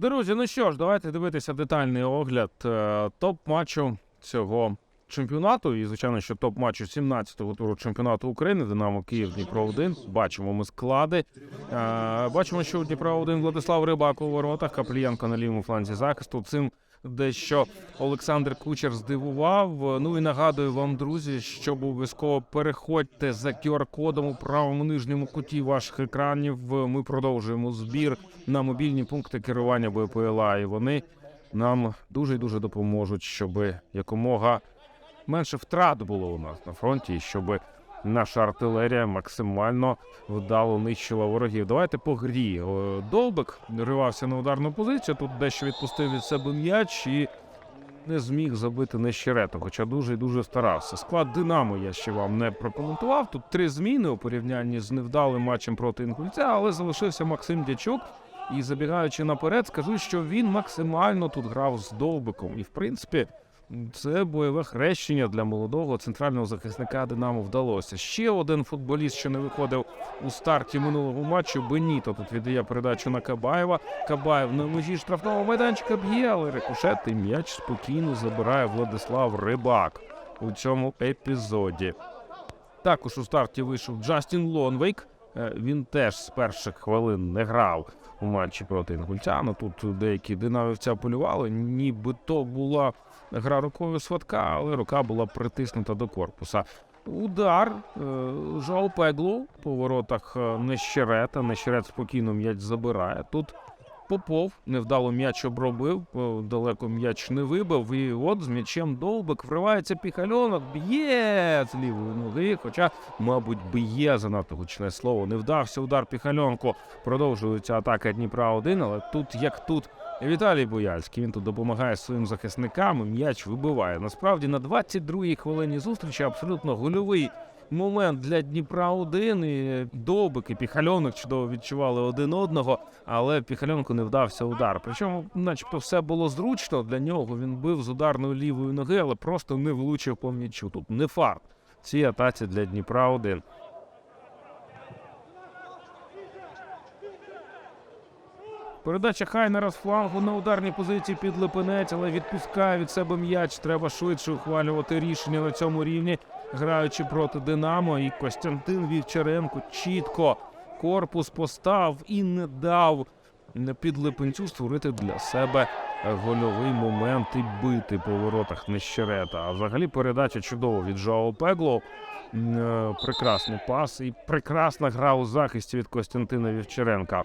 Друзі, ну що ж, давайте дивитися детальний огляд е, топ-матчу цього чемпіонату. І, звичайно, що топ-матчу 17-го туру чемпіонату України Динамо Київ Дніпро 1 Бачимо ми склади. Е, бачимо, що у Дніпра 1 Владислав Рибак у воротах, Каплієнко на лівому фланзі захисту. Цим дещо Олександр Кучер здивував. Ну і нагадую вам, друзі, щоб обов'язково переходьте за QR-кодом у правому нижньому куті ваших екранів. Ми продовжуємо збір на мобільні пункти керування БПЛА, і вони нам дуже і дуже допоможуть, щоб якомога менше втрат було у нас на фронті, щоб наша артилерія максимально вдало нищила ворогів. Давайте по грі. О, Довбик ривався на ударну позицію. Тут дещо відпустив від себе м'яч і не зміг забити нещерету, хоча дуже і дуже старався. Склад Динамо я ще вам не прокоментував. Тут три зміни у порівнянні з невдалим матчем проти Інгульця, але залишився Максим Дячук. І забігаючи наперед, скажу, що він максимально тут грав з довбиком. І в принципі, це бойове хрещення для молодого центрального захисника Динамо вдалося. Ще один футболіст, що не виходив у старті минулого матчу. Беніто тут віддає передачу на Кабаєва. Кабаєв на межі штрафного майданчика б'є, але рикошет і м'яч спокійно забирає Владислав Рибак у цьому епізоді. Також у старті вийшов Джастін Лонвейк. Е, Він теж з перших хвилин не грав у матчі проти Інгульця. Ну тут деякі динамівця полювали, ніби то була гра рукою сватка, але рука була притиснута до корпуса. Удар е, Жоу Пеглу по воротах е, Нещерета. Нещерет спокійно м'яч забирає. Тут Попов невдало м'яч обробив, е, далеко м'яч не вибив. І от з м'ячем довбик вривається піхальонок, б'є з лівої ноги. Хоча, мабуть, б'є занадто гучне слово. Не вдався удар піхальонку. Продовжується атака Дніпра 1 але тут як тут. Віталій Бояльський він тут допомагає своїм захисникам. М'яч вибиває. Насправді на 22-й хвилині зустрічі абсолютно гольовий момент для Дніпра 1 і Довбик і Піхальонок чудово відчували один одного, але Піхальонку не вдався удар. Причому, начебто, все було зручно для нього. Він бив з ударної лівої ноги, але просто не влучив по м'ячу. Тут не фарт. Цій атаці для Дніпра 1 Передача Хайнера з флангу на ударній позиції під Липинець, але відпускає від себе м'яч. Треба швидше ухвалювати рішення на цьому рівні, граючи проти Динамо. І Костянтин Вівчаренко чітко корпус постав і не дав під Липинцю створити для себе гольовий момент і бити по воротах Нещерета. А взагалі передача чудова від Жоао Пегло. Е, Прекрасний пас і прекрасна гра у захисті від Костянтина Вівчаренка.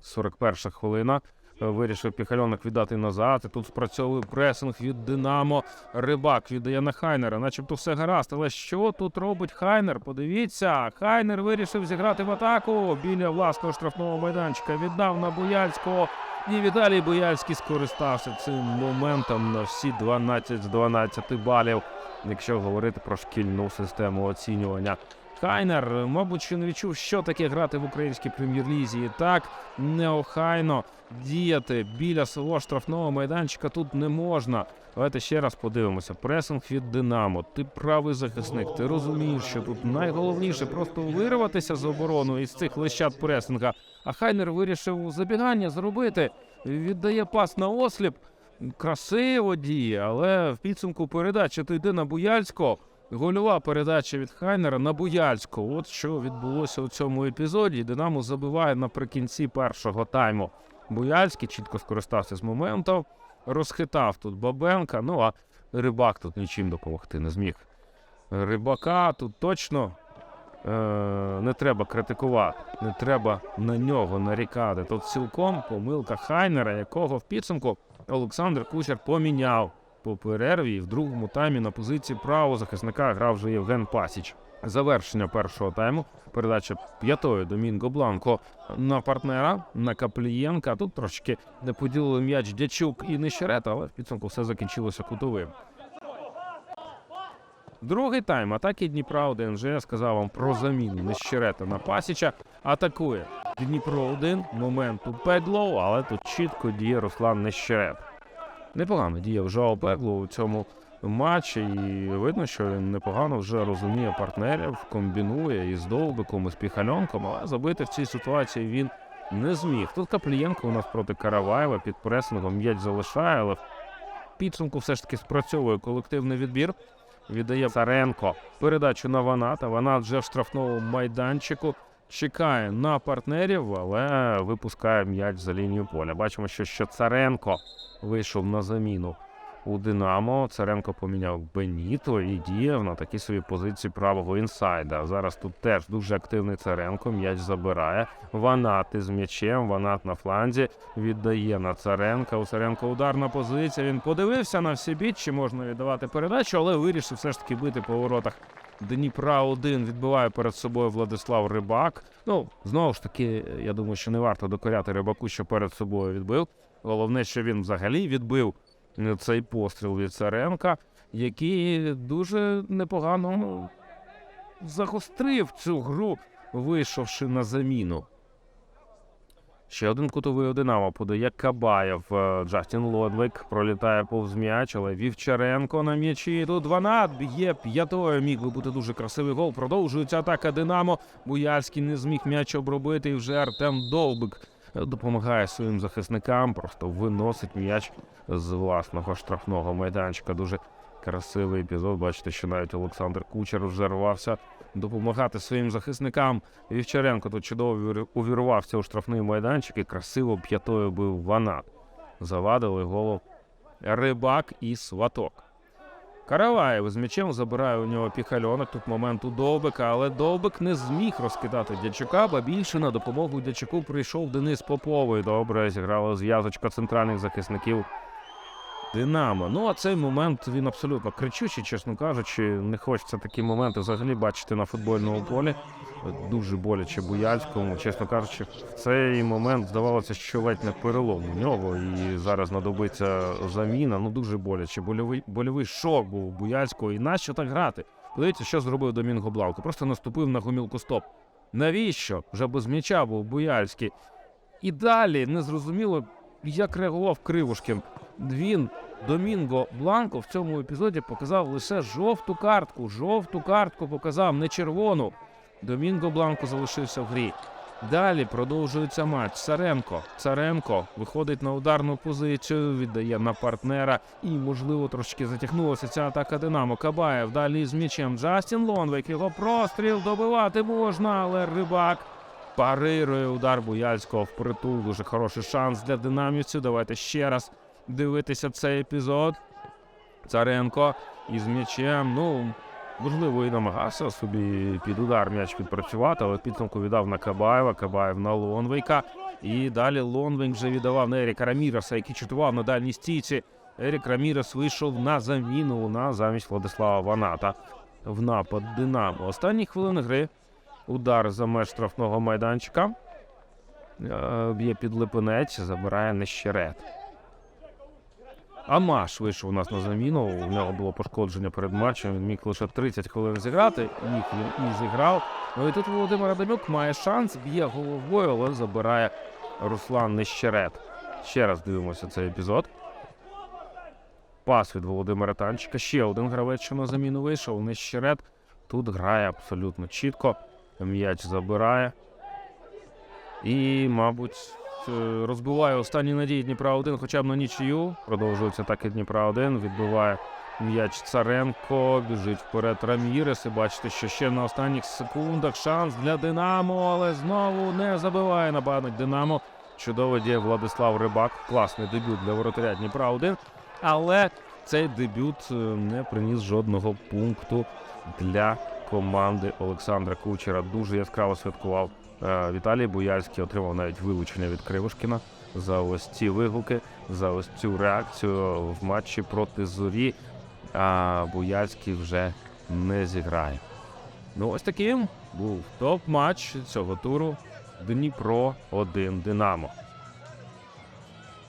41 хвилина. Е, Вирішив Піхальонок віддати назад. І тут спрацьовує пресинг від Динамо. Рибак віддає на Хайнера. Начебто все гаразд. Але що тут робить Хайнер? Подивіться, Хайнер вирішив зіграти в атаку біля власного штрафного майданчика. Віддав на Бояльського. І Віталій Бояльський скористався цим моментом на всі 12 з 12 балів, якщо говорити про шкільну систему оцінювання. Хайнер, мабуть, ще не відчув, що таке грати в українській прем'єр-лізі. І так неохайно діяти біля свого штрафного майданчика тут не можна. Давайте ще раз подивимося. Пресинг від Динамо. Ти правий захисник. Ти розумієш, що тут найголовніше просто вирватися з оборону із цих лещат пресинга. А Хайнер вирішив забігання зробити. Віддає пас на осліп. Красиво діє, але в підсумку передача то йде на Буяльського. Гольова передача від Хайнера на Буяльського. От що відбулося у цьому епізоді. Динамо забиває наприкінці першого тайму. Буяльський чітко скористався з моменту, розхитав тут Бабенка. Ну а рибак тут нічим допомогти не зміг. Рибака тут точно е- не треба критикувати, не треба на нього нарікати. Тут цілком помилка Хайнера, якого в підсумку Олександр Кучер поміняв по перерві. В другому таймі на позиції правого захисника грав вже Євген Пасіч. Завершення першого тайму. Передача п'ятою Домінго Бланко на партнера на Каплієнка. Тут трошки не поділили м'яч Дячук і Нещерета, але в підсумку все закінчилося кутовим. Другий тайм атаки Дніпра 1 вже я сказав вам про заміну Нещерета на Пасіча. Атакує Дніпро 1 момент у Пеглоу, але тут чітко діє Руслан Нещерет. Непогано діяв Жоао Пегло у цьому матчі, і видно, що він непогано вже розуміє партнерів, комбінує із Довбиком, і з Піхальонком, але забити в цій ситуації він не зміг. Тут Каплієнко у нас проти Караваєва під пресингом м'яч залишає, але в підсумку все ж таки спрацьовує колективний відбір. Віддає Царенко передачу на Ваната. Ванат вже в штрафному майданчику. Чекає на партнерів, але випускає м'яч за лінію поля. Бачимо, що, що Царенко вийшов на заміну у Динамо. Царенко поміняв Беніто і діяв на такій собі позиції правого інсайда. Зараз тут теж дуже активний Царенко. М'яч забирає. Ванат із м'ячем. Ванат на фланзі віддає на Царенка. У Царенка ударна позиція. Він подивився на всі біч, чи можна віддавати передачу, але вирішив все ж таки бити по воротах. Дніпра 1 відбиває перед собою Владислав Рибак. Ну, знову ж таки, я думаю, що не варто докоряти Рибаку, що перед собою відбив. Головне, що він взагалі відбив цей постріл від Царенка, який дуже непогано загострив цю гру, вийшовши на заміну. Ще один кутовий у Динамо подає Кабаєв. Е, Джастін Лодвик пролітає повз м'яч, але Вівчаренко на м'ячі. Тут Ванат б'є п'ятою. Міг би бути дуже красивий гол. Продовжується атака Динамо. Буяльський не зміг м'яч обробити. І вже Артем Довбик е, допомагає своїм захисникам. Просто виносить м'яч з власного штрафного майданчика. Дуже красивий епізод. Бачите, що навіть Олександр Кучер вже допомагати своїм захисникам. Вівчаренко тут чудово увірвався у штрафний майданчик і красиво п'ятою бив Ванат. Завадили голову Рибак і Сваток. Караваєв з м'ячем забирає у нього піхальонок. Тут момент у Довбика, але Довбик не зміг розкидати Дячука, бо більше на допомогу Дячуку прийшов Денис Поповий. Добре зіграла зв'язочка центральних захисників Динамо. Ну а цей момент він абсолютно кричущий, чесно кажучи. Не хочеться такі моменти взагалі бачити на футбольному полі. Дуже боляче Буяльському. Чесно кажучи, в цей момент здавалося, що ледь не перелом у нього, і зараз знадобиться заміна. Ну дуже боляче. Больовий, больовий шок був у Буяльського. І нащо так грати? Подивіться, що зробив Домінго Бланко. Просто наступив на гомілку стоп. Навіщо? Вже без м'яча був Буяльський. І далі незрозуміло, як реагував Кривушкін. Він, Домінго Бланко, в цьому епізоді показав лише жовту картку. Жовту картку показав, не червону. Домінго Бланко залишився в грі. Далі продовжується матч. Царенко. Царенко виходить на ударну позицію, віддає на партнера. І, можливо, трошки затягнулася ця атака Динамо. Кабаєв далі з м'ячем. Джастін Лонвейк. Його простріл добивати можна, але рибак. Парирує удар Буяльського впритул. Дуже хороший шанс для динамівців. Давайте ще раз дивитися цей епізод. Царенко із м'ячем. Ну, можливо, і намагався собі під удар м'яч відпрацювати, але підсумку віддав на Кабаєва, Кабаєв на Лонвейка. І далі Лонвейк вже віддавав на Еріка Раміреса, який чутував на дальній стійці. Ерік Рамірес вийшов на заміну на замість Владислава Ваната в напад Динамо. Останні хвилини гри. Удар за меж штрафного майданчика. Е, Б'є під липинець, забирає нещерет. Амаш вийшов у нас на заміну. У нього було пошкодження перед матчем. Він міг лише 30 хвилин зіграти. Міг він і зіграв. Ну і тут Володимир Адамюк має шанс, б'є головою, але забирає Руслан Нещерет. Ще раз дивимося цей епізод. Пас від Володимира Танчика. Ще один гравець, що на заміну вийшов. Нещерет. Тут грає абсолютно чітко. М'яч забирає. І, мабуть, розбиває останні надії Дніпра 1 хоча б на нічию. Продовжується так і Дніпра 1 Відбиває м'яч Царенко. Біжить вперед Рамірес. І бачите, що ще на останніх секундах шанс для Динамо, але знову не забиває нападник Динамо. Чудово діє Владислав Рибак. Класний дебют для воротаря Дніпра 1 Але цей дебют е, не приніс жодного пункту для команди Олександра Кучера. Дуже яскраво святкував е, Віталій Буяльський. Отримав навіть вилучення від Кривошкіна за ось ці вигуки, за ось цю реакцію в матчі проти зорі. А Буяльський вже не зіграє. Ну, ось таким був топ-матч цього туру. Дніпро 1 Динамо.